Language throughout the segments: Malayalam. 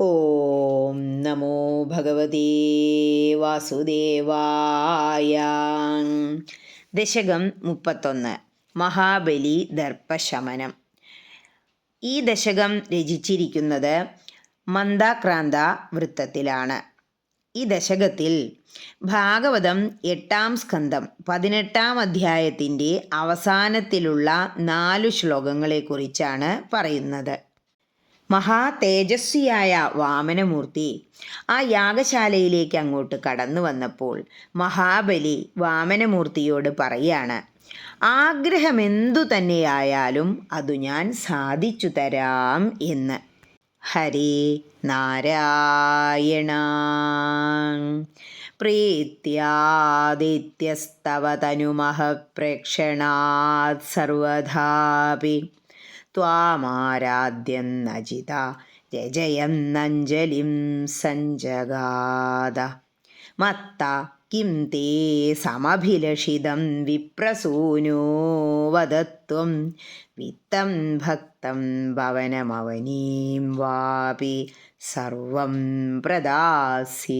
ഓം നമോ ഭഗവതേ വാസുദേവായ. ദശകം മുപ്പത്തൊന്ന്. മഹാബലി ദർപ്പശമനം. ഈ ദശകം രചിച്ചിരിക്കുന്നത് മന്ദാക്രാന്ത വൃത്തത്തിലാണ്. ഈ ദശകത്തിൽ ഭാഗവതം എട്ടാം സ്കന്ധം പതിനെട്ടാം അധ്യായത്തിന്റെ അവസാനത്തിലുള്ള നാലു ശ്ലോകങ്ങളെക്കുറിച്ചാണ് പറയുന്നത്. മഹാ തേജസ്വിയായ വാമനമൂർത്തി ആ യാഗശാലയിലേക്ക് അങ്ങോട്ട് കടന്നു വന്നപ്പോൾ മഹാബലി വാമനമൂർത്തിയോട് പറയാണ് ആഗ്രഹമെന്തു തന്നെയായാലും അതു ഞാൻ സാധിച്ചു തരാം എന്ന്. ഹരേ നാരായണ. പ്രീത്യാദിത്യസ്തവ പ്രേക്ഷണാത് സർവധാപി ത്വാമാരാധ്യം നജിത രജയന്നഞ്ജലിം സഞ്ജഗാത. മത്ത കിം തേ സമഭിലഷിതം വിപ്രസൂനോ വദത്വം. വിത്തം ഭക്തം ഭവനമവനീം വാപി സർവം പ്രദാസ്യേ.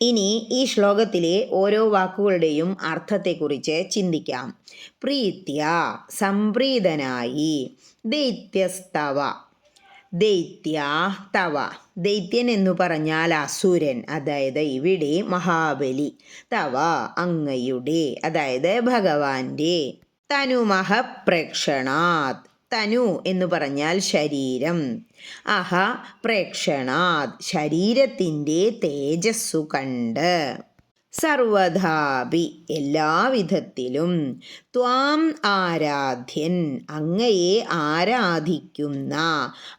ഇനി ഈ ശ്ലോകത്തിലെ ഓരോ വാക്കുകളുടെയും അർത്ഥത്തെക്കുറിച്ച് ചിന്തിക്കാം. പ്രീത്യ സംപ്രീതനായി ദൈത്യസ്തവ. ദൈത്യ തവ. ദൈത്യൻ എന്നു പറഞ്ഞാൽ അസുരൻ അതായത് ഇവിടെ മഹാബലി. തവ അങ്ങയുടെ അതായത് ഭഗവാന്റെ. തനുമഹ തനു എന്ന് പറഞ്ഞാൽ ശരീരം. അഹ പ്രേക്ഷണാത് ശരീരത്തിന്റെ തേജസ്സു കണ്ട്. സർവധാപി എല്ലാവിധത്തിലും ത്വാം ആരാധ്യൻ അങ്ങയെ ആരാധിക്കുന്ന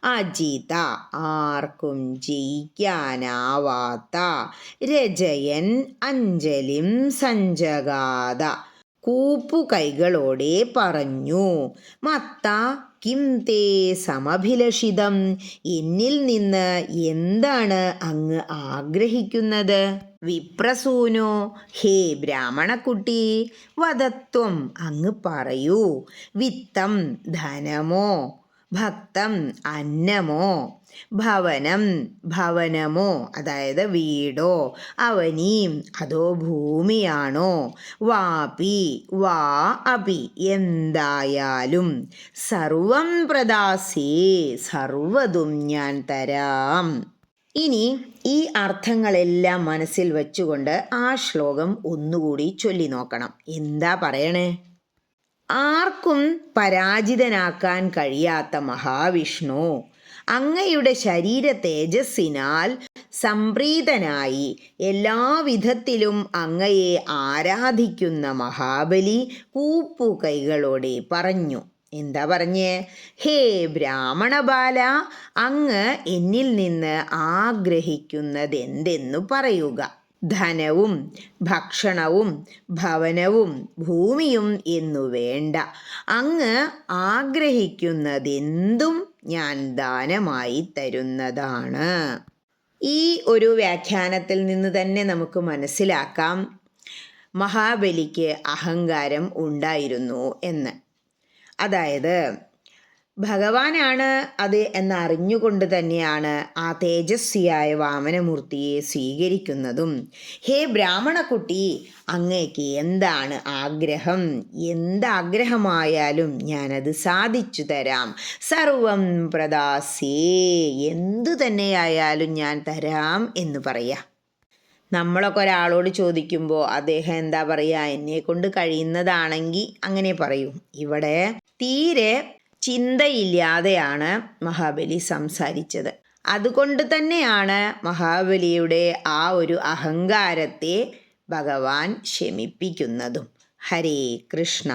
അജിത ആർക്കും ജയിക്കാനാവാത്ത രജയൻ അഞ്ജലിം സഞ്ജഗാത കൂപ്പുകൈകളോടെ പറഞ്ഞു മത്ത കിം തേ സമഭിലഷിതം? എന്നിൽ നിന്ന് എന്താണ് അങ്ങ് ആഗ്രഹിക്കുന്നത്? വിപ്രസൂനോ ഹേ ബ്രാഹ്മണക്കുട്ടി വധത്വം അങ്ങ് പറയൂ. വിത്തം ധനമോ? ഭക്തം അന്നമോ? ഭവനം ഭവനമോ? അതായത് വീടോ? അവനീം അതോ ഭൂമിയാണോ? വാപി വാ അപി എന്തായാലും സർവം പ്രദാസേ സർവതും ഞാൻ തരാം. ഇനി ഈ അർത്ഥങ്ങളെല്ലാം മനസ്സിൽ വെച്ചുകൊണ്ട് ആ ശ്ലോകം ഒന്നുകൂടി ചൊല്ലി നോക്കണം. എന്താ പറയണേ? ആർക്കും പരാജിതനാക്കാൻ കഴിയാത്ത മഹാവിഷ്ണു. അങ്ങയുടെ ശരീര തേജസ്സിനാൽ സംപ്രീതനായി എല്ലാവിധത്തിലും അങ്ങയെ ആരാധിക്കുന്ന മഹാബലി കൂപ്പുകൈകളോടെ പറഞ്ഞു. എന്താ പറഞ്ഞേ? ഹേ ബ്രാഹ്മണബാല അങ്ങ് എന്നിൽ നിന്ന് ആഗ്രഹിക്കുന്നത് എന്തെന്നു പറയുക. ധനവും ഭക്ഷണവും ഭവനവും ഭൂമിയും എന്നു വേണ്ട. അങ്ങ് ആഗ്രഹിക്കുന്നതെന്തും ഞാൻ ദാനമായി തരുന്നതാണ്. ഈ ഒരു വ്യാഖ്യാനത്തിൽ നിന്ന് തന്നെ നമുക്ക് മനസ്സിലാക്കാം. മഹാബലിക്ക് അഹങ്കാരം ഉണ്ടായിരുന്നു എന്ന്. അതായത് ഭഗവാനാണ് അത് എന്നറിഞ്ഞുകൊണ്ട് തന്നെയാണ് ആ തേജസ്വിയായ വാമനമൂർത്തിയെ സ്വീകരിക്കുന്നതും. ഹേ ബ്രാഹ്മണക്കുട്ടി അങ്ങേക്ക് എന്താണ് ആഗ്രഹം? എന്താഗ്രഹമായാലും ഞാനത് സാധിച്ചു തരാം. സർവം പ്രദാസേ എന്തു തന്നെയായാലും ഞാൻ തരാം എന്ന് പറയാം. നമ്മളൊക്കെ ഒരാളോട് ചോദിക്കുമ്പോൾ അദ്ദേഹം എന്താ പറയുക എന്നെ കൊണ്ട് കഴിയുന്നതാണെങ്കിൽ അങ്ങനെ പറയും. ഇവിടെ തീരെ ചിന്തയില്ലാതെയാണ് മഹാബലി സംസാരിച്ചത്. അതുകൊണ്ട് തന്നെയാണ് മഹാബലിയുടെ ആ ഒരു അഹങ്കാരത്തെ ഭഗവാൻ ക്ഷമിപ്പിക്കുന്നതും ഹരേ കൃഷ്ണ.